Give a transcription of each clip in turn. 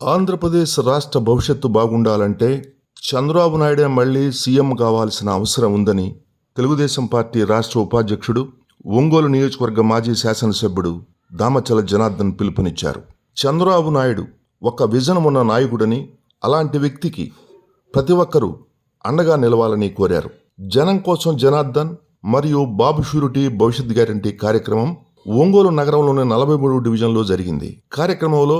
ఆంధ్రప్రదేశ్ రాష్ట్ర భవిష్యత్తు బాగుండాలంటే చంద్రబాబు నాయుడే మళ్ళీ సీఎం కావాల్సిన అవసరం ఉందని తెలుగుదేశం పార్టీ రాష్ట్ర ఉపాధ్యక్షుడు ఒంగోలు నియోజకవర్గ మాజీ శాసనసభ్యుడు దామచల జనార్దన్ పిలుపునిచ్చారు. చంద్రబాబు నాయుడు ఒక విజన్ ఉన్న నాయకుడని అలాంటి వ్యక్తికి ప్రతి ఒక్కరూ అండగా నిలవాలని కోరారు. జనం కోసం జనార్దన్ మరియు బాబు షూరిటీ భవిష్యత్ గ్యారంటీ కార్యక్రమం ఒంగోలు నగరంలోని నలభై మూడు డివిజన్లో జరిగింది. కార్యక్రమంలో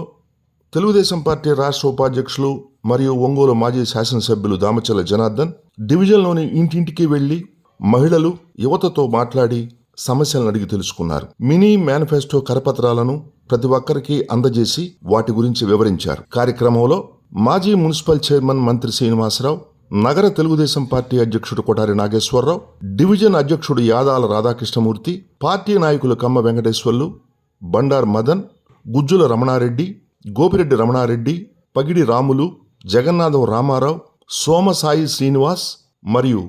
తెలుగుదేశం పార్టీ రాష్ట్ర ఉపాధ్యక్షులు మరియు ఒంగోలు మాజీ శాసనసభ్యులు దామచల్ల జనార్దన్ డివిజన్లోని ఇంటింటికి వెళ్ళి మహిళలు యువతతో మాట్లాడి సమస్యలను అడిగి తెలుసుకున్నారు. మినీ మేనిఫెస్టో కరపత్రాలను ప్రతి ఒక్కరికి అందజేసి వాటి గురించి వివరించారు. కార్యక్రమంలో మాజీ మున్సిపల్ చైర్మన్ మంత్రి శ్రీనివాసరావు నగర తెలుగుదేశం పార్టీ అధ్యక్షుడు కొటారి నాగేశ్వరరావు డివిజన్ అధ్యక్షుడు యాదాల రాధాకృష్ణమూర్తి పార్టీ నాయకులు కమ్మ వెంకటేశ్వర్లు బండార్ మదన్ గుజ్జుల రమణారెడ్డి గోపిరెడ్డి రమణారెడ్డి పగిడి రాములు జగన్నాథం రామారావు సోమసాయి శ్రీనివాస్ మరియు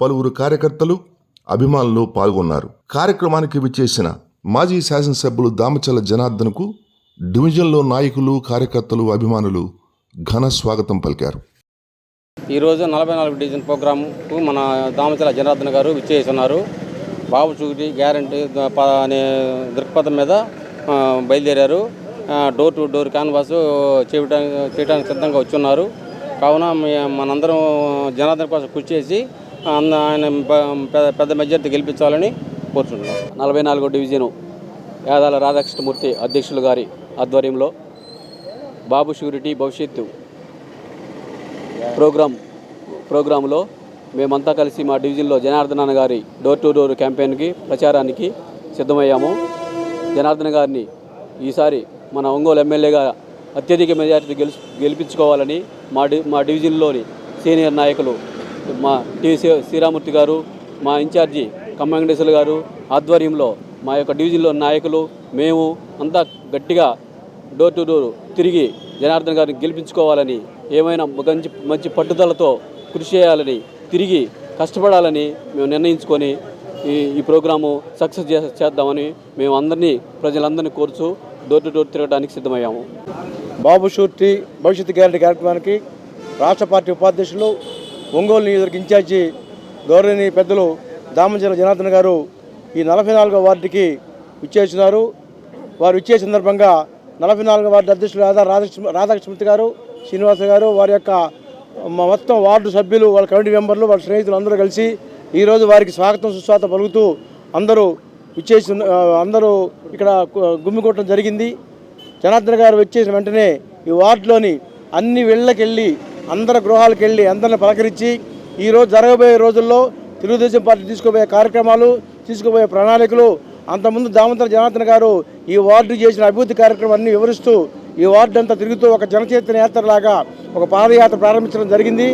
పలువురు కార్యకర్తలు అభిమానులు పాల్గొన్నారు. కార్యక్రమానికి విచ్చేసిన మాజీ శాసనసభ్యులు దామచల జనార్దన్కు డివిజన్లో నాయకులు కార్యకర్తలు అభిమానులు ఘన స్వాగతం పలికారు. ఈరోజు నలభై నాలుగు డివిజన్ ప్రోగ్రాంకు మన దామచల జనార్దన్ గారు విచ్చేస్తున్నారు. బాబు చూటి గ్యారంటీ అనే దృక్పథం మీద బయలుదేరారు. డోర్ టు డోర్ క్యాన్వాస్ చేయడానికి చేయడానికి సిద్ధంగా వచ్చున్నారు. కావున మనందరం జనార్దన్ కోసం కృషి చేసి ఆయన పెద్ద- పెద్ద మెజార్టీ గెలిపించాలని కోరుతున్నాం నలభై నాలుగో డివిజను యాదాల రాధాకృష్ణమూర్తి అధ్యక్షులు గారి ఆధ్వర్యంలో బాబు షూరిటీ భవిష్యత్తు ప్రోగ్రాం ప్రోగ్రాంలో మేమంతా కలిసి మా డివిజన్లో జనార్దన అన్న గారి డోర్ టు డోర్ క్యాంపెయిన్కి ప్రచారానికి సిద్ధమయ్యాము. జనార్దన గారిని ఈసారి మన ఒంగోలు ఎమ్మెల్యేగా అత్యధిక మెజార్టీ గెలు గెలిపించుకోవాలని మా డి మా డివిజన్లోని సీనియర్ నాయకులు మా టి శ్రీరామూర్తి గారు మా ఇన్ఛార్జి కమ్మ గారు ఆధ్వర్యంలో మా యొక్క డివిజన్లో నాయకులు మేము అంతా గట్టిగా డోర్ టు డోర్ తిరిగి జనార్దన్ గారిని గెలిపించుకోవాలని ఏమైనా మంచి మంచి పట్టుదలతో కృషి చేయాలని తిరిగి కష్టపడాలని మేము నిర్ణయించుకొని ఈ ఈ ప్రోగ్రాము సక్సెస్ చే చేద్దామని మేము అందరినీ ప్రజలందరినీ కోరుచు డోర్ టు డోర్ తిరగడానికి సిద్ధమయ్యాము. బాబు షూర్టీ భవిష్యత్తు గ్యారంటీ కార్యక్రమానికి రాష్ట్ర పార్టీ ఉపాధ్యక్షులు ఒంగోలు నియోజకవర్గ ఇన్ఛార్జి గౌరవనీయ పెద్దలు దామచల జనార్దన్ గారు ఈ నలభై నాలుగో వార్డుకి విచ్చేస్తున్నారు వారు ఇచ్చే సందర్భంగా నలభై నాలుగో వార్డు అధ్యక్షులు రాధా రాధాకృష్ణ రాధాకృష్ణమూర్తి గారు శ్రీనివాస గారు వారి యొక్క మొత్తం వార్డు సభ్యులు వాళ్ళ కమిటీ మెంబర్లు వాళ్ళ స్నేహితులు అందరూ కలిసి ఈరోజు వారికి స్వాగతం సుస్వాగతం పలుకుతూ అందరూ విచ్చేసి అందరూ ఇక్కడ గుమ్మికొట్టడం జరిగింది. జనార్దన్ గారు వచ్చేసిన వెంటనే ఈ వార్డులోని అన్ని వెళ్ళకెళ్ళి అందరి గృహాలకు వెళ్ళి అందరిని పలకరించి ఈరోజు జరగబోయే రోజుల్లో తెలుగుదేశం పార్టీ తీసుకోబోయే కార్యక్రమాలు తీసుకోబోయే ప్రణాళికలు అంతకుముందు దామోదర జనార్దన్ గారు ఈ వార్డు చేసిన అభివృద్ధి కార్యక్రమాన్ని వివరిస్తూ ఈ వార్డు అంతా తిరుగుతూ ఒక జనచైతన్య యాత్రలాగా ఒక పాదయాత్ర ప్రారంభించడం జరిగింది.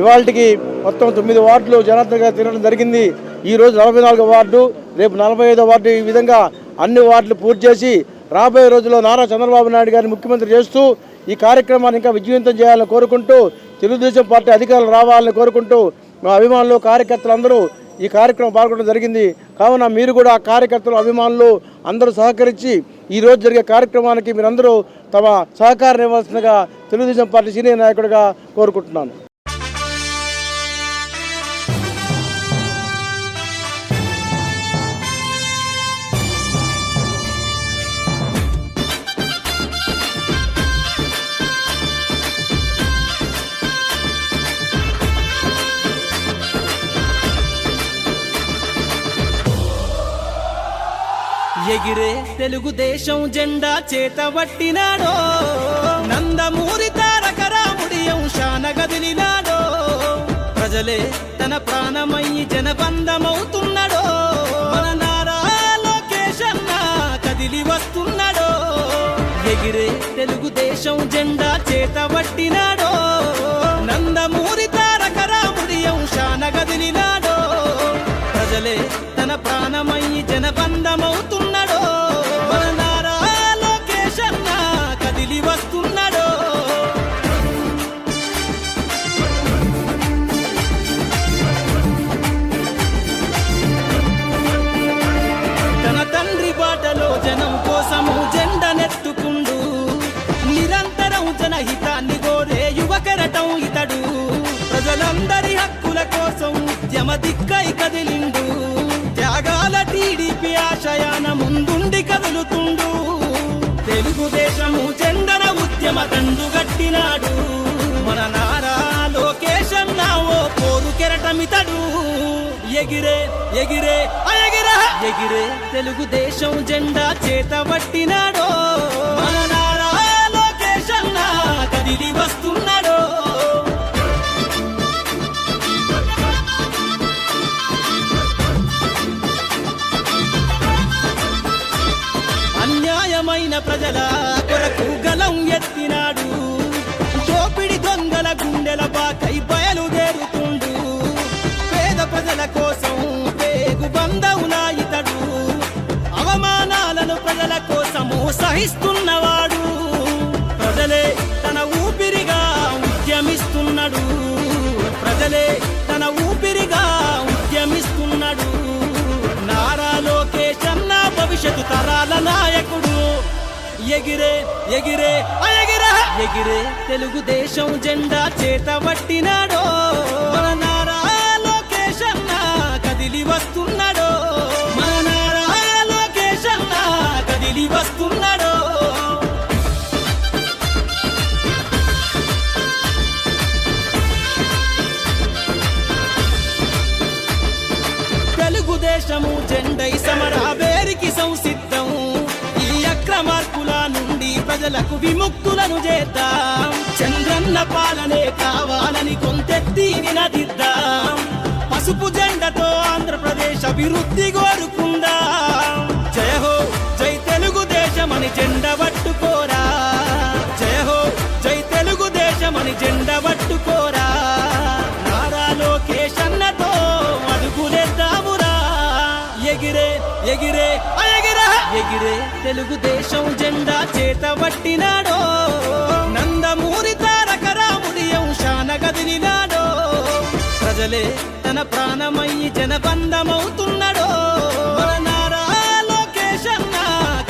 ఇవాళకి మొత్తం తొమ్మిది వార్డులు జనార్దన్ గారు తిరగడం జరిగింది. ఈ రోజు నలభై నాలుగో వార్డు రేపు నలభై ఐదో వార్డు ఈ విధంగా అన్ని వార్డులు పూర్తి చేసి రాబోయే రోజుల్లో నారా చంద్రబాబు నాయుడు గారిని ముఖ్యమంత్రి చేస్తూ ఈ కార్యక్రమాన్ని ఇంకా విజయవంతం చేయాలని కోరుకుంటూ తెలుగుదేశం పార్టీ అధికారులు రావాలని కోరుకుంటూ మా అభిమానులు కార్యకర్తలు అందరూ ఈ కార్యక్రమం పాల్గొనడం జరిగింది. కావున మీరు కూడా ఆ కార్యకర్తలు అభిమానులు అందరూ సహకరించి ఈ రోజు జరిగే కార్యక్రమానికి మీరందరూ తమ సహకారం ఇవ్వాల్సిందిగా తెలుగుదేశం పార్టీ సీనియర్ నాయకుడిగా కోరుకుంటున్నాను. ఎగిరే తెలుగుదేశం జెండా చేత పట్టినాడో నందమూరి తారక రాముడి అంశాన గదిలినాడో. ప్రజలే తన ప్రాణమయ్యి జనబంధమవుతున్నాడో. మన నారా కదిలి వస్తున్నాడో. ఎగిరే తెలుగుదేశం జెండా చేత పట్టినాడో నందమూరి తారక రాముడి అంశాన గదిలినాడో. ప్రజలే ప్రాణమై జనబంధమవుతున్నాడో. మన నారా కదిలి వస్తున్నాడో. తన తండ్రి బాటలో జనం కోసము జెండనెత్తుకుండు నిరంతరం జనహితాన్ని గోరే యువకరటం ఇతడు. ప్రజలందరి హక్కుల కోసం ఉద్యమ దిక్కై కదిలిండు. గట్టినాడు మన నారా లోకేశన్న ఓ పోరు కెరటమితడు. ఎగిరే ఎగిరే ఎగిరే ఎగిరే తెలుగుదేశం జెండా చేత పట్టినాడో మన నారా లోకేశన్న కదిలి వస్తు భరిస్తున్నవాడు ప్రజలే తన ఊపిరిగా ఉద్యమిస్తున్నాడు. ప్రజలే తన ఊపిరిగా ఉద్యమిస్తున్నాడు. నారా లోకేష్ అన్న భవిష్యత్తు తరాల నాయకుడు. ఎగిరే ఎగిరే ఆ ఎగిరే ఎగిరే తెలుగుదేశం జెండా చేత పట్టినాడో. మన నారా లోకేష్ అన్న కదిలి వస్తున్నాడో. మన నారా లోకేష్ అన్న కదిలి వస్తున్నాడో రాష్ట్రము జెండై సమరాబేరికి సంసిద్ధం. ఈ అక్రమార్కుల నుండి ప్రజలకు విముక్తులను చేద్దాం. చంద్రన్న పాలనే కావాలని కొంతెత్తి నినదిద్దాం పసుపు జెండతో ఆంధ్రప్రదేశ్ అభివృద్ధి కోరుకుందాం. తెలుగుదేశం జెండా చేత పట్టినాడో? నందమూరి తారక రాముడి అంశాన ప్రజలే తన ప్రాణమయ్యి జనబంధమవుతున్నాడో?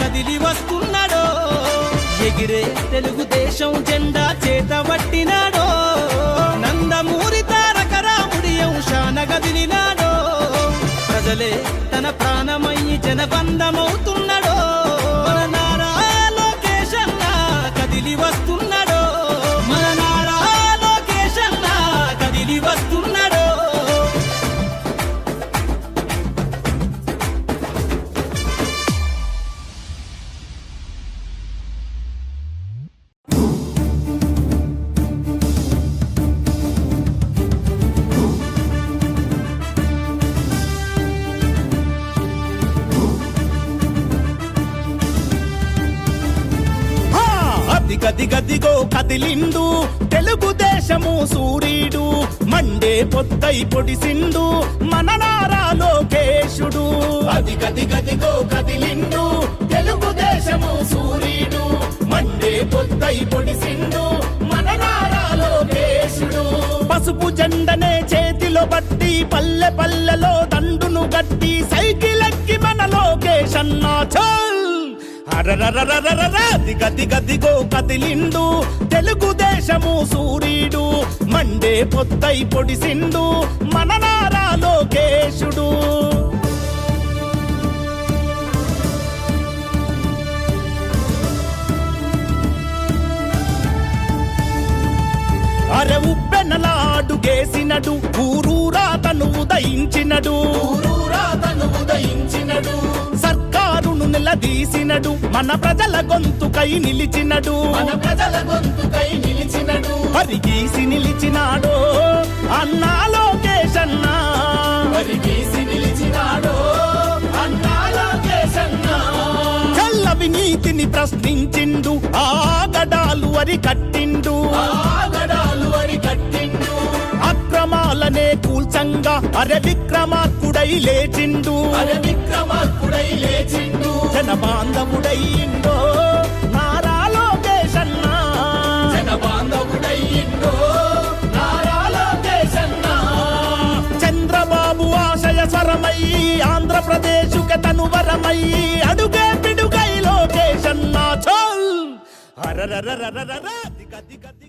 కదిలి వస్తున్నాడో? ఎగిరే తెలుగుదేశం జెండా చేత పట్టినాడో? నందమూరి తారక రాముడి అంశాన ప్రజలే తన ప్రాణమయ్యి జనబంధమవుతున్నాడు కదిలి కదిలిండు. తెలుగుదేశము సూర్యుడు మండే పొద్దై పొడిసిండు. మన నారా లోకేశుడు అదిగదిగదిగో కదిలిండు. తెలుగుదేశము సూర్యుడు మండే పొద్దై పొడిసిండు. మన నారా లోకేశుడు. పసుపు జెండనే చేతిలో బట్టి పల్లె పల్లెలో దండును గట్టి సైకిల్ ఎక్కి మన లోకేష్ అన్నా చల్. దిగ దిగ దిగో కదిలిండు. తెలుగుదేశము సూర్యుడు మండే పొద్దై పొడిసిండు. మన నారా లోకేశుడు. అరె ఉప్పెనలాడుగేసినడు ఊరూరా తను ఉదయించినడు. ఊరూరా తను ఉదయించినడు. సర్కారును నిలదీసినడు మన ప్రజల గొంతుకై నిలిచినడు. మన ప్రజల గొంతుకై నిలిచినడు. పరిగీసి నిలిచినాడో అన్నా లోకేష్ అన్నా. పరిగీసి నిలిచినాడో అన్నా లోకేష్ అన్నా. చల్ల వినీతిని ప్రశ్నించిండు. ఆగడాలు అరి కట్టిండు ఆగడాలు అరి కట్టిండు అక్రమాలనే కూల్చంగా అరే విక్రమార్కుడై లేచిండు. అరే విక్రమార్కుడై లేచిండు. జన బాంధవుడయ్యిండో నారా లోకేష్ అన్నా జన చంద్రబాబు ఆశయ స్వరమై ఆంధ్రప్రదేశుక తను వరమై అడుగే పిడుగై చల్! కదిలి.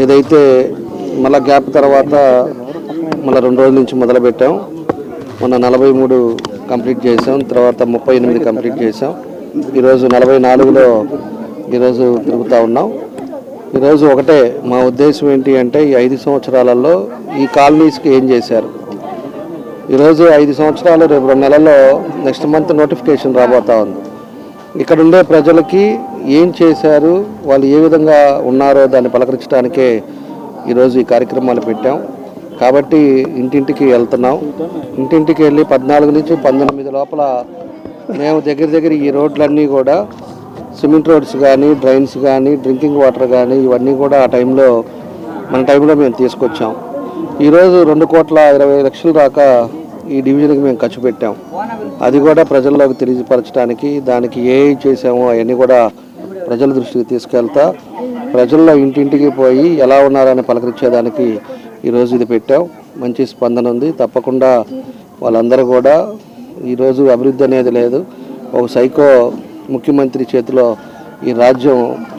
ఏదైతే మళ్ళా గ్యాప్ తర్వాత మళ్ళీ రెండు రోజుల నుంచి మొదలుపెట్టాం. మొన్న నలభై మూడు కంప్లీట్ చేసాం తర్వాత ముప్పై ఎనిమిది కంప్లీట్ చేసాం ఈరోజు నలభై నాలుగులో ఈరోజు తిరుగుతూ ఉన్నాం. ఈరోజు ఒకటే మా ఉద్దేశం ఏంటి అంటే ఈ ఐదు సంవత్సరాలలో ఈ కాలనీస్కి ఏం చేశారు? ఈరోజు ఐదు సంవత్సరాలు రేపు రెండు నెలల్లో నెక్స్ట్ మంత్ నోటిఫికేషన్ రాబోతా ఉంది. ఇక్కడ ఉండే ప్రజలకి ఏం చేశారు? వాళ్ళు ఏ విధంగా ఉన్నారో దాన్ని పలకరించడానికే ఈరోజు ఈ కార్యక్రమాలు పెట్టాం. కాబట్టి ఇంటింటికి వెళ్తున్నాం. ఇంటింటికి వెళ్ళి పద్నాలుగు నుంచి పంతొమ్మిది లోపల మేము దగ్గర దగ్గర ఈ రోడ్లన్నీ కూడా సిమెంట్ రోడ్స్ కానీ డ్రైన్స్ కానీ డ్రింకింగ్ వాటర్ కానీ ఇవన్నీ కూడా ఆ టైంలో మన టైంలో మేము తీసుకొచ్చాం. ఈరోజు రెండు కోట్ల ఇరవై లక్షలు దాకా ఈ డివిజన్కి మేము ఖర్చు పెట్టాం. అది కూడా ప్రజల్లోకి తెలియపరచడానికి దానికి ఏ చేసామో అవన్నీ కూడా ప్రజల దృష్టికి తీసుకెళ్తా ప్రజల్లో ఇంటింటికి పోయి ఎలా ఉన్నారని పలకరించేదానికి ఈరోజు ఇది పెట్టాం. మంచి స్పందన ఉంది. తప్పకుండా వాళ్ళందరూ కూడా ఈరోజు అభివృద్ధి అనేది లేదు. ఒక సైకో ముఖ్యమంత్రి చేతిలో ఈ రాజ్యం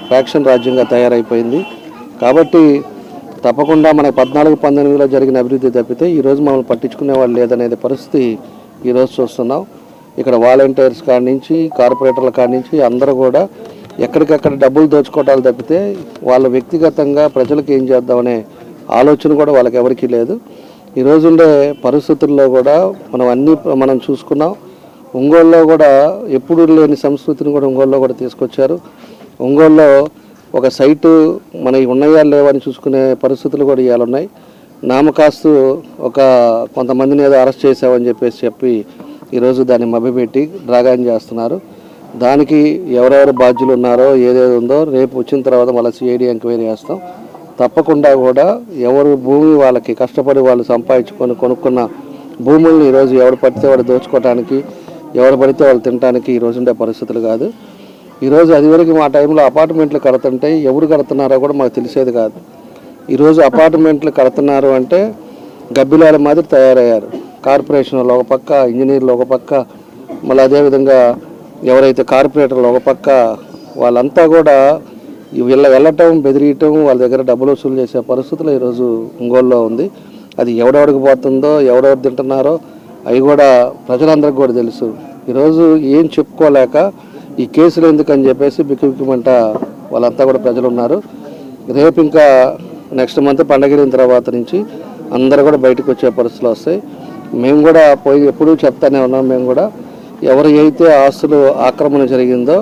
ఫ్యాక్షన్ రాజ్యంగా తయారైపోయింది. కాబట్టి తప్పకుండా మనకి పద్నాలుగు పంతొమ్మిదిలో జరిగిన అభివృద్ధి తప్పితే ఈరోజు మమ్మల్ని పట్టించుకునే వాళ్ళు లేదనేది పరిస్థితి ఈరోజు చూస్తున్నాం. ఇక్కడ వాలంటీర్స్ కాడి నుంచి కార్పొరేటర్ల కాడి నుంచి అందరూ కూడా ఎక్కడికక్కడ డబ్బులు దోచుకోవటాలు తప్పితే వాళ్ళ వ్యక్తిగతంగా ప్రజలకు ఏం చేద్దామనే ఆలోచన కూడా వాళ్ళకి ఎవరికీ లేదు. ఈ రోజుండే పరిస్థితుల్లో కూడా మనం అన్నీ మనం చూసుకున్నాం. ఒంగోలులో కూడా ఎప్పుడు లేని సంస్కృతిని కూడా ఒంగోలులో కూడా తీసుకొచ్చారు. ఒంగోలులో ఒక సైటు మన ఉన్నాయా లేవని చూసుకునే పరిస్థితులు కూడా ఇవాళ ఉన్నాయి. నామకాస్తు ఒక కొంతమందిని ఏదో అరెస్ట్ చేసామని చెప్పేసి చెప్పి ఈరోజు దాన్ని మభ్యపెట్టి డ్రాగాన్ చేస్తున్నారు. దానికి ఎవరెవరు బాధ్యులు ఉన్నారో ఏదేది ఉందో రేపు వచ్చిన తర్వాత మళ్ళీ సిఐడి ఎంక్వైరీ చేస్తాం. తప్పకుండా కూడా ఎవరు భూమి వాళ్ళకి కష్టపడి వాళ్ళు సంపాదించుకొని కొనుక్కున్న భూముల్ని ఈరోజు ఎవరు పడితే వాడు దోచుకోవటానికి ఎవరు పడితే వాళ్ళు తినడానికి ఈరోజు ఉండే పరిస్థితులు కాదు. ఈరోజు అది వరకు మా టైంలో అపార్ట్మెంట్లు కడుతుంటే ఎవరు కడుతున్నారో కూడా మాకు తెలిసేది కాదు. ఈరోజు అపార్ట్మెంట్లు కడుతున్నారు అంటే గబ్బిలాల మాదిరి తయారయ్యారు. కార్పొరేషన్ వాళ్ళు ఒక పక్క ఇంజనీర్లు ఒక పక్క మళ్ళీ అదేవిధంగా ఎవరైతే కార్పొరేటర్లు ఒక పక్క వాళ్ళంతా కూడా వీళ్ళ వెళ్ళటం బెదిరియటం వాళ్ళ దగ్గర డబ్బులు వసూలు చేసే పరిస్థితులు ఈరోజు ఒంగోలులో ఉంది. అది ఎవడెవడికి పోతుందో ఎవడెవరు తింటున్నారో అవి కూడా ప్రజలందరికీ కూడా తెలుసు. ఈరోజు ఏం చెప్పుకోలేక ఈ కేసులు ఎందుకని చెప్పేసి బిక్కుబిక్కుమంట వాళ్ళంతా కూడా ప్రజలు ఉన్నారు రేపు ఇంకా నెక్స్ట్ మంత్ పండగలిన తర్వాత నుంచి అందరూ కూడా బయటకు వచ్చే పరిస్థితులు వస్తాయి. మేము కూడా పోయి ఎప్పుడూ చెప్తానే ఉన్నాం మేము కూడా. ఎవరు అయితే ఆస్తులు ఆక్రమణ జరిగిందో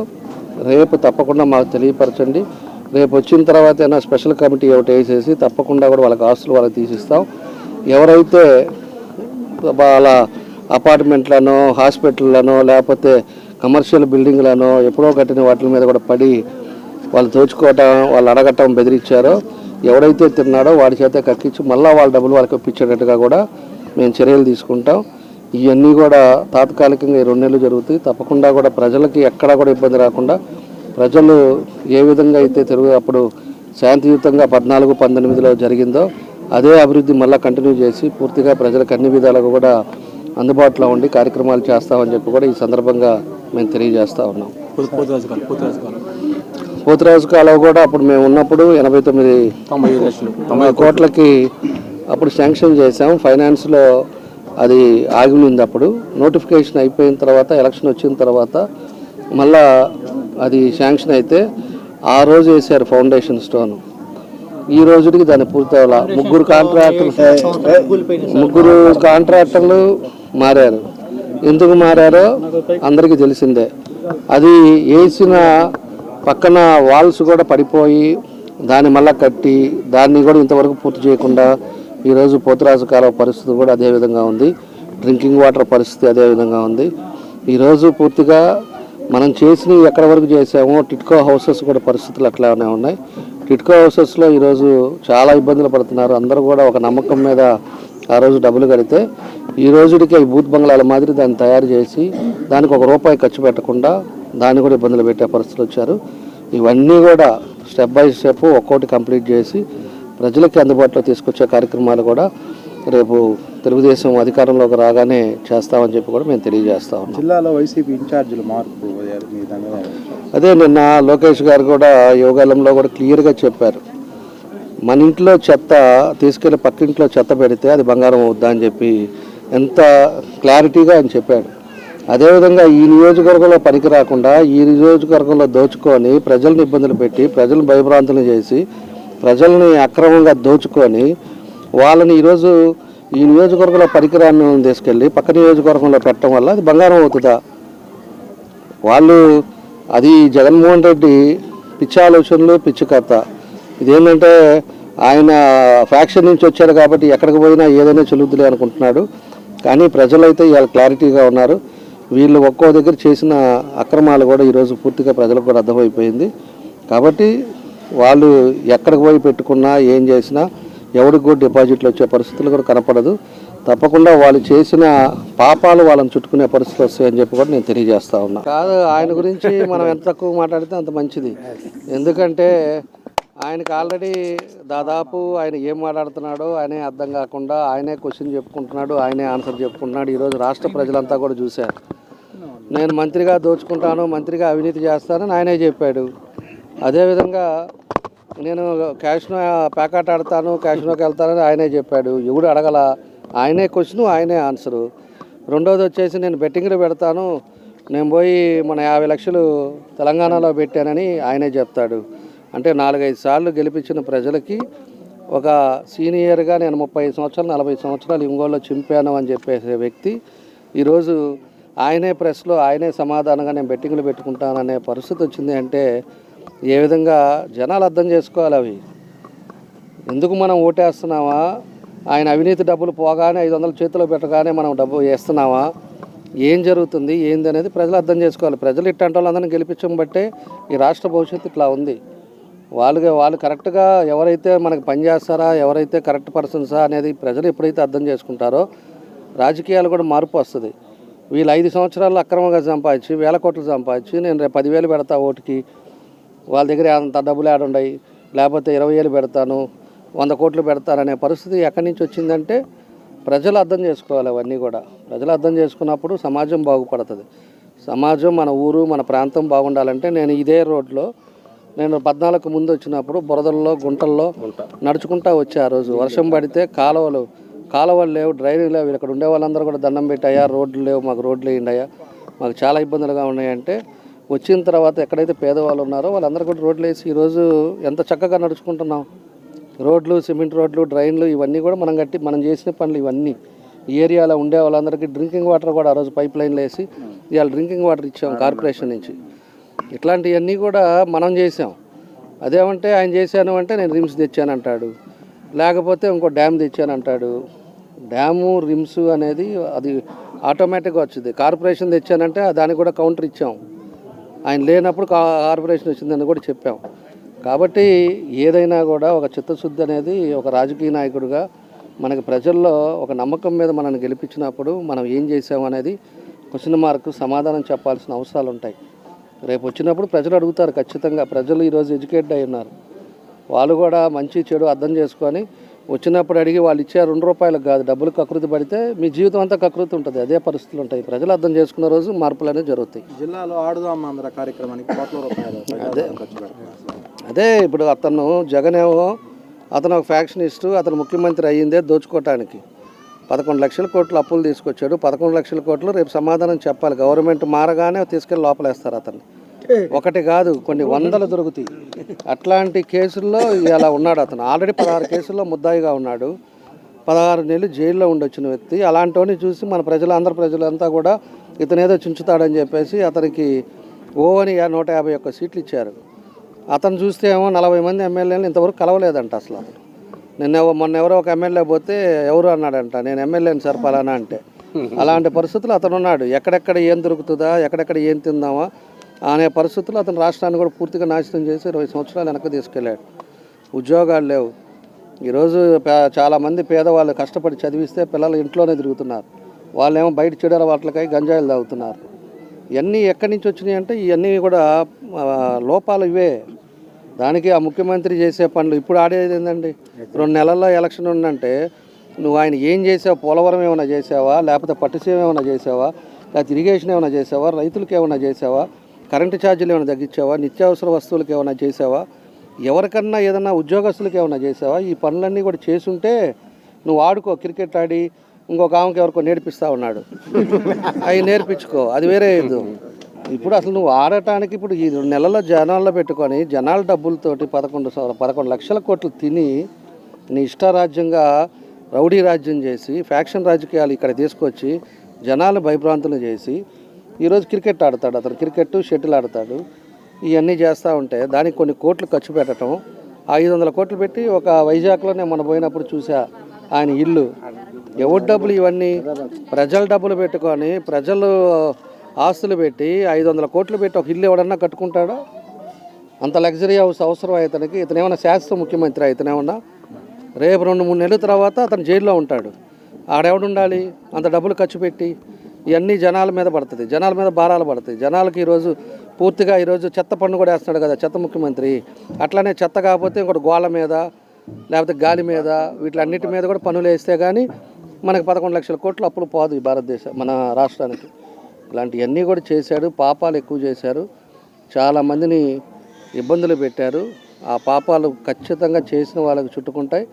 రేపు తప్పకుండా మాకు తెలియపరచండి. రేపు వచ్చిన తర్వాత అయినా స్పెషల్ కమిటీ ఒకటి వేసేసి తప్పకుండా కూడా వాళ్ళకి ఆస్తులు వాళ్ళకి తీసిస్తాం. ఎవరైతే వాళ్ళ అపార్ట్మెంట్లను హాస్పిటల్లను లేకపోతే కమర్షియల్ బిల్డింగ్లను ఎప్పుడో కట్టిన వాటి మీద కూడా పడి వాళ్ళు దోచుకోవటం వాళ్ళు అడగటం బెదిరించారో ఎవడైతే తిన్నాడో వాడి చేత కక్కించి మళ్ళీ వాళ్ళ డబ్బులు వాళ్ళకి ఇప్పించేటట్టుగా కూడా మేము చర్యలు తీసుకుంటాం. ఇవన్నీ కూడా తాత్కాలికంగా ఈ రెండు నెలలు జరుగుతాయి. తప్పకుండా కూడా ప్రజలకి ఎక్కడా కూడా ఇబ్బంది రాకుండా ప్రజలు ఏ విధంగా అయితే తిరుగు అప్పుడు శాంతియుతంగా పద్నాలుగు పంతొమ్మిదిలో జరిగిందో అదే అభివృద్ధి మళ్ళీ కంటిన్యూ చేసి పూర్తిగా ప్రజలకు అన్ని విధాలుగా కూడా అందుబాటులో ఉండి కార్యక్రమాలు చేస్తామని చెప్పి కూడా ఈ సందర్భంగా మేము తెలియజేస్తా ఉన్నాం. పోతురాజు కాలం కాలువ కూడా అప్పుడు మేము ఉన్నప్పుడు ఎనభై తొమ్మిది కోట్లకి అప్పుడు శాంక్షన్ చేసాం ఫైనాన్స్లో అది ఆగి ఉంది అప్పుడు. నోటిఫికేషన్ అయిపోయిన తర్వాత ఎలక్షన్ వచ్చిన తర్వాత మళ్ళా అది శాంక్షన్ అయితే ఆ రోజు వేసారు ఫౌండేషన్ స్టోన్ ఈ రోజుకి దాన్ని పూర్తి అవ్వాల? ముగ్గురు కాంట్రాక్టర్లు ముగ్గురు కాంట్రాక్టర్లు మారారు. ఎందుకు మారారో అందరికీ తెలిసిందే. అది వేసిన పక్కన వాల్స్ కూడా పడిపోయి దాన్ని మళ్ళా కట్టి దాన్ని కూడా ఇంతవరకు పూర్తి చేయకుండా ఈరోజు పోతురాజు కాలువ పరిస్థితి కూడా అదే విధంగా ఉంది. డ్రింకింగ్ వాటర్ పరిస్థితి అదే విధంగా ఉంది. ఈరోజు పూర్తిగా మనం చేసినవి ఎక్కడ వరకు చేసామో టిట్కో హౌసెస్ కూడా పరిస్థితులు అట్లానే ఉన్నాయి. టిట్కో హౌసెస్లో ఈరోజు చాలా ఇబ్బందులు పడుతున్నారు. అందరూ కూడా ఒక నమ్మకం మీద ఆ రోజు డబ్బులు కడితే ఈ రోజుడికి ఈ బూత్ బంగ్లాల మాదిరి దాన్ని తయారు చేసి దానికి ఒక రూపాయి ఖర్చు పెట్టకుండా దాన్ని కూడా ఇబ్బందులు పెట్టే పరిస్థితులు వచ్చారు. ఇవన్నీ కూడా స్టెప్ బై స్టెప్ ఒక్కోటి కంప్లీట్ చేసి ప్రజలకి అందుబాటులో తీసుకొచ్చే కార్యక్రమాలు కూడా రేపు తెలుగుదేశం అధికారంలోకి రాగానే చేస్తామని చెప్పి కూడా మేము తెలియజేస్తా ఉన్నాం. జిల్లాలో వైసీపీ ఇన్ఛార్జీలు మార్పు అదే నిన్న లోకేష్ గారు కూడా యోగాలంలో కూడా క్లియర్గా చెప్పారు. మన ఇంట్లో చెత్త తీసుకెళ్ళి పక్కింట్లో చెత్త పెడితే అది బంగారం అవుద్దా అని చెప్పి ఎంత క్లారిటీగా ఆయన చెప్పాడు. అదేవిధంగా ఈ నియోజకవర్గంలో పనికి రాకుండా ఈ నియోజకవర్గంలో దోచుకొని ప్రజలను ఇబ్బందులు పెట్టి ప్రజలను భయభ్రాంతులు చేసి ప్రజల్ని అక్రమంగా దోచుకొని వాళ్ళని ఈరోజు ఈ నియోజకవర్గంలో పరికరాన్ని తీసుకెళ్ళి పక్క నియోజకవర్గంలో పెట్టడం వల్ల అది బంగారం అవుతుందా? వాళ్ళు అది జగన్మోహన్ రెడ్డి పిచ్చి ఆలోచనలు పిచ్చి కథ. ఇదేంటంటే ఆయన ఫ్యాక్షన్ నుంచి వచ్చారు కాబట్టి ఎక్కడికి పోయినా ఏదైనా చెల్లుద్దులే అనుకుంటున్నాడు. కానీ ప్రజలైతే ఇవాళ క్లారిటీగా ఉన్నారు. వీళ్ళు ఒక్కో దగ్గర చేసిన అక్రమాలు కూడా ఈరోజు పూర్తిగా ప్రజలకు కూడా అర్థమైపోయింది. కాబట్టి వాళ్ళు ఎక్కడికి పోయి పెట్టుకున్నా ఏం చేసినా ఎవరికి కూడా డిపాజిట్లు వచ్చే పరిస్థితులు కూడా కనపడదు. తప్పకుండా వాళ్ళు చేసిన పాపాలు వాళ్ళని చుట్టుకునే పరిస్థితులు వస్తాయని చెప్పి కూడా నేను తెలియజేస్తా ఉన్నా. కాదు ఆయన గురించి మనం ఎంత తక్కువ మాట్లాడితే అంత మంచిది. ఎందుకంటే ఆయనకి ఆల్రెడీ దాదాపు ఆయన ఏం మాట్లాడుతున్నాడో ఆయనే అర్థం కాకుండా ఆయనే క్వశ్చన్ చెప్పుకుంటున్నాడు ఆయనే ఆన్సర్ చెప్పుకుంటున్నాడు. ఈరోజు రాష్ట్ర ప్రజలంతా కూడా చూశారు. నేను మంత్రిగా దోచుకుంటాను మంత్రిగా అవినీతి చేస్తానని ఆయనే చెప్పాడు. అదేవిధంగా నేను క్యాష్నో ప్యాకెట్ ఆడతాను క్యాష్నోకి వెళ్తానని ఆయనే చెప్పాడు. ఎవడు అడగల? ఆయనే క్వశ్చన్ ఆయనే ఆన్సరు. రెండోది వచ్చేసి నేను బెట్టింగ్లు పెడతాను. నేను పోయి మన యాభై లక్షలు తెలంగాణలో పెట్టానని ఆయనే చెప్తాడు. అంటే నాలుగైదు సార్లు గెలిపించిన ప్రజలకి ఒక సీనియర్గా నేను ముప్పై సంవత్సరాలు నలభై సంవత్సరాలు ఇంగోల్లో చింపాను అని చెప్పేసే వ్యక్తి ఈరోజు ఆయనే ప్రెస్లో ఆయనే సమాధానంగా నేను బెట్టింగ్లు పెట్టుకుంటాననే పరిస్థితి వచ్చింది అంటే ఏ విధంగా జనాలు అర్థం చేసుకోవాలి అవి? ఎందుకు మనం ఓటేస్తున్నామా? ఆయన అవినీతి డబ్బులు పోగానే ఐదు వందల చేతిలో పెట్టగానే మనం డబ్బు వేస్తున్నామా? ఏం జరుగుతుంది? ఏంది అనేది ప్రజలు అర్థం చేసుకోవాలి. ప్రజలు ఇట్టంటే వాళ్ళందరినీ గెలిపించడం బట్టే ఈ రాష్ట్ర భవిష్యత్తు ఇట్లా ఉంది. వాళ్ళుగా వాళ్ళు కరెక్ట్గా ఎవరైతే మనకి పనిచేస్తారా ఎవరైతే కరెక్ట్ పర్సన్సా అనేది ప్రజలు ఎప్పుడైతే అర్థం చేసుకుంటారో రాజకీయాలు కూడా మార్పు వస్తుంది. వీళ్ళు ఐదు సంవత్సరాలు అక్రమంగా సంపాదించి వేల కోట్లు సంపాదించి నేను రేపు పదివేలు పెడతా ఓటుకి వాళ్ళ దగ్గర అంత డబ్బులు ఆడుండయి లేకపోతే ఇరవై వేలు పెడతాను వంద కోట్లు పెడతాననే పరిస్థితి ఎక్కడి నుంచి వచ్చిందంటే ప్రజలు అర్థం చేసుకోవాలి అవన్నీ కూడా. ప్రజలు అర్థం చేసుకున్నప్పుడు సమాజం బాగుపడుతుంది. సమాజం మన ఊరు మన ప్రాంతం బాగుండాలంటే నేను ఇదే రోడ్లో నేను పద్నాలుగు ముందు వచ్చినప్పుడు బురదల్లో గుంటల్లో నడుచుకుంటా వచ్చా ఆ రోజు. వర్షం పడితే కాలువలు కాలువలు లేవు డ్రైనేజ్ లేవు. ఇక్కడ ఉండే వాళ్ళందరూ కూడా దండం పెట్టాయా? రోడ్లు లేవు మాకు రోడ్లు వేయండియా మాకు చాలా ఇబ్బందులుగా ఉన్నాయంటే వచ్చిన తర్వాత ఎక్కడైతే పేదవాళ్ళు ఉన్నారో వాళ్ళందరూ కూడా రోడ్లు వేసి ఈరోజు ఎంత చక్కగా నడుచుకుంటున్నాం. రోడ్లు సిమెంట్ రోడ్లు డ్రైన్లు ఇవన్నీ కూడా మనం కట్టి మనం చేసిన పనులు ఇవన్నీ. ఈ ఏరియాలో ఉండే వాళ్ళందరికీ డ్రింకింగ్ వాటర్ కూడా ఆ రోజు పైప్ లైన్లు వేసి ఇవాళ డ్రింకింగ్ వాటర్ ఇచ్చాం కార్పొరేషన్ నుంచి. ఇట్లాంటివన్నీ కూడా మనం చేసాం. అదేమంటే ఆయన చేశాను అంటే నేను రిమ్స్ తెచ్చాను అంటాడు లేకపోతే ఇంకో డ్యామ్ తెచ్చాను అంటాడు డ్యాము రిమ్స్ అనేది అది ఆటోమేటిక్గా వచ్చింది. కార్పొరేషన్ తెచ్చానంటే దానికి కూడా కౌంటర్ ఇచ్చాం. ఆయన లేనప్పుడు కా- కార్పొరేషన్ వచ్చిందని కూడా చెప్పాం. కాబట్టి ఏదైనా కూడా ఒక చిత్తశుద్ధి అనేది ఒక రాజకీయ నాయకుడిగా మనకి ప్రజల్లో ఒక నమ్మకం మీద మనల్ని గెలిపించినప్పుడు మనం ఏం చేసాం అనేది క్వశ్చన్ మార్క్ సమాధానం చెప్పాల్సిన అవసరాలు ఉంటాయి. రేపు వచ్చినప్పుడు ప్రజలు అడుగుతారు ఖచ్చితంగా. ప్రజలు ఈరోజు ఎడ్యుకేటెడ్ అయి ఉన్నారు. వాళ్ళు కూడా మంచి చెడు అర్థం చేసుకొని వచ్చినప్పుడు అడిగి వాళ్ళు ఇచ్చే రెండు రూపాయలకు కాదు డబ్బులు కకృతి పడితే మీ జీవితం అంతా కకృతి ఉంటుంది. అదే పరిస్థితులు ఉంటాయి. ప్రజలు అర్థం చేసుకున్న రోజు మార్పులు అనేవి జరుగుతాయి. జిల్లాలో ఆడుదాం ఆంధ్ర కార్యక్రమానికి కోట్ల రూపాయలు పెడుతున్నారు. అదే ఇప్పుడు అతను జగన్ ఏమో అతను ఒక ఫ్యాక్షనిస్టు అతను ముఖ్యమంత్రి అయ్యిందే దోచుకోవటానికి పదకొండు లక్షల కోట్లు అప్పులు తీసుకొచ్చాడు. పదకొండు లక్షల కోట్లు రేపు సమాధానం చెప్పాలి. గవర్నమెంట్ మారగానే తీసుకెళ్ళి లోపలేస్తారు అతన్ని. ఒకటి కాదు కొన్ని వందలు దొరుకుతాయి. అట్లాంటి కేసుల్లో ఇలా ఉన్నాడు అతను. ఆల్రెడీ పదహారు కేసుల్లో ముద్దాయిగా ఉన్నాడు. పదహారు నెలలు జైల్లో ఉండొచ్చిన వ్యక్తి. అలాంటివన్నీ చూసి మన ప్రజలు ఆంధ్ర ప్రజలంతా కూడా ఇతను ఏదో చుంచుతాడని చెప్పేసి అతనికి ఓ అని నూట యాభై ఒక్క సీట్లు ఇచ్చారు. అతను చూస్తే ఏమో నలభై మంది ఎమ్మెల్యేలు ఇంతవరకు కలవలేదంట అసలు అతను. నిన్న మొన్న ఎవరో ఒక ఎమ్మెల్యే పోతే ఎవరు అన్నాడంట నేను ఎమ్మెల్యేని సార్ పలానా అంటే. అలాంటి పరిస్థితులు అతను ఉన్నాడు ఎక్కడెక్కడ ఏం దొరుకుతుందా ఎక్కడెక్కడ ఏం తిందామా అనే పరిస్థితుల్లో అతను రాష్ట్రాన్ని కూడా పూర్తిగా నాశనం చేసి ఇరవై సంవత్సరాలు వెనక్కి తీసుకెళ్ళాడు. ఉద్యోగాలు లేవు. ఈరోజు చాలామంది పేదవాళ్ళు కష్టపడి చదివిస్తే పిల్లలు ఇంట్లోనే తిరుగుతున్నారు. వాళ్ళేమో బయట చెడల వాటికై గంజాయిలు తాగుతున్నారు. ఇవన్నీ ఎక్కడి నుంచి వచ్చినాయి అంటే ఇవన్నీ కూడా లోపాలు ఇవే. దానికి ఆ ముఖ్యమంత్రి చేసే పనులు ఇప్పుడు ఆడేది ఏంటండి రెండు నెలల్లో ఎలక్షన్ ఉందంటే నువ్వు ఆయన ఏం చేసావు? పోలవరం ఏమైనా చేసావా? లేకపోతే పట్టుసీమ ఏమైనా చేసావా? లేకపోతే ఇరిగేషన్ ఏమైనా చేసావా? రైతులకు ఏమైనా చేసావా? కరెంటు ఛార్జీలు ఏమైనా తగ్గించావా? నిత్యావసర వస్తువులకు ఏమైనా చేసావా? ఎవరికన్నా ఏదైనా ఉద్యోగస్తులకు ఏమైనా చేసావా? ఈ పనులన్నీ కూడా చేసుంటే నువ్వు ఆడుకో క్రికెట్ ఆడి ఇంకొక ఆమెకి ఎవరికో నేర్పిస్తూ ఉన్నాడు. అవి నేర్పించుకో అది వేరే ఇది ఇప్పుడు అసలు నువ్వు ఆడటానికి ఇప్పుడు ఈ రెండు నెలల జనాల్లో పెట్టుకొని జనాల డబ్బులతోటి పదకొండు పదకొండు లక్షల కోట్లు తిని నీ ఇష్టారాజ్యంగా రౌడీ రాజ్యం చేసి ఫ్యాక్షన్ రాజకీయాలు ఇక్కడ తీసుకొచ్చి జనాలు భయభ్రాంతులు చేసి ఈరోజు క్రికెట్ ఆడతాడు అతను క్రికెట్ షటిల్ ఆడతాడు. ఇవన్నీ చేస్తూ ఉంటే దానికి కొన్ని కోట్లు ఖర్చు పెట్టడం ఐదు వందల కోట్లు పెట్టి ఒక వైజాగ్లోనే మనం పోయినప్పుడు చూసా ఆయన ఇల్లు. ఎవరి డబ్బులు ఇవన్నీ? ప్రజల డబ్బులు పెట్టుకొని ప్రజలు ఆస్తులు పెట్టి ఐదు వందల కోట్లు పెట్టి ఒక ఇల్లు ఎవడన్నా కట్టుకుంటాడా? అంత లగ్జరీ హౌస్ అవసరం ఇతనికి ఇతను ఏమన్నా శాస్త్ర ముఖ్యమంత్రి ఇతనేమన్నా రేపు రెండు మూడు నెలల తర్వాత అతను జైల్లో ఉంటాడు. ఆడెవడు ఉండాలి? అంత డబ్బులు ఖర్చు పెట్టి ఇవన్నీ జనాల మీద పడుతుంది. జనాల మీద భారాలు పడుతుంది. జనాలకి ఈరోజు పూర్తిగా ఈరోజు చెత్త పన్ను కూడా వేస్తున్నాడు కదా చెత్త ముఖ్యమంత్రి. అట్లానే చెత్త కాకపోతే ఇంకోటి గోళ్ళ మీద లేకపోతే గాలి మీద వీటిలన్నిటి మీద కూడా పన్నులు వేస్తే కానీ మనకి పదకొండు లక్షల కోట్లు అప్పులు పోదు ఈ భారతదేశం మన రాష్ట్రానికి. ఇలాంటివన్నీ కూడా చేశాడు పాపాలు ఎక్కువ చేశారు. చాలామందిని ఇబ్బందులు పెట్టారు. ఆ పాపాలు ఖచ్చితంగా చేసిన వాళ్ళకి చుట్టుకుంటాయి.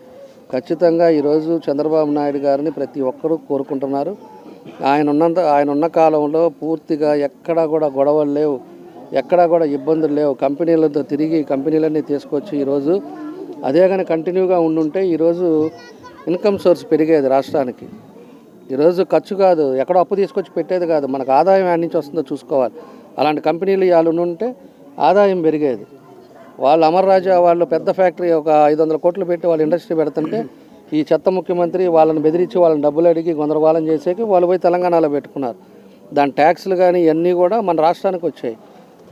ఖచ్చితంగా ఈరోజు చంద్రబాబు నాయుడు గారిని ప్రతి ఒక్కరూ కోరుకుంటున్నారు. ఆయన ఉన్నంత ఆయన ఉన్న కాలంలో పూర్తిగా ఎక్కడా కూడా గొడవలు లేవు. ఎక్కడా కూడా ఇబ్బందులు లేవు. కంపెనీలతో తిరిగి కంపెనీలన్నీ తీసుకొచ్చి ఈరోజు అదే కానీ కంటిన్యూగా ఉండుంటే ఈరోజు ఇన్కమ్ సోర్స్ పెరిగేది రాష్ట్రానికి. ఈరోజు ఖర్చు కాదు. ఎక్కడో అప్పు తీసుకొచ్చి పెట్టేది కాదు. మనకు ఆదాయం ఎక్కడి నుంచి వస్తుందో చూసుకోవాలి. అలాంటి కంపెనీలు వాళ్ళు ఉంటే ఆదాయం పెరిగేది. వాళ్ళు అమర్ రాజా వాళ్ళు పెద్ద ఫ్యాక్టరీ ఒక ఐదు వందల కోట్లు పెట్టి వాళ్ళు ఇండస్ట్రీ పెడుతుంటే ఈ చెత్త ముఖ్యమంత్రి వాళ్ళని బెదిరించి వాళ్ళని డబ్బులు అడిగి గందరగోళం చేసేకి వాళ్ళు పోయి తెలంగాణలో పెట్టుకున్నారు. దాని ట్యాక్స్లు కానీ ఇవన్నీ కూడా మన రాష్ట్రానికి వచ్చాయి.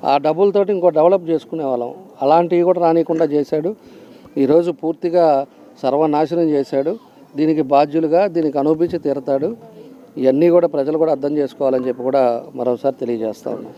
ఆ డబ్బులతోటి ఇంకో డెవలప్ చేసుకునే వాళ్ళం అలాంటివి కూడా రానియకుండా చేశాడు. ఈరోజు పూర్తిగా సర్వనాశనం చేశాడు. దీనికి బాధ్యులుగా దీనికి అనుభవించి తీరతాడు. ఇవన్నీ కూడా ప్రజలు కూడా అర్థం చేసుకోవాలని చెప్పి కూడా మరోసారి తెలియజేస్తా ఉన్నాం.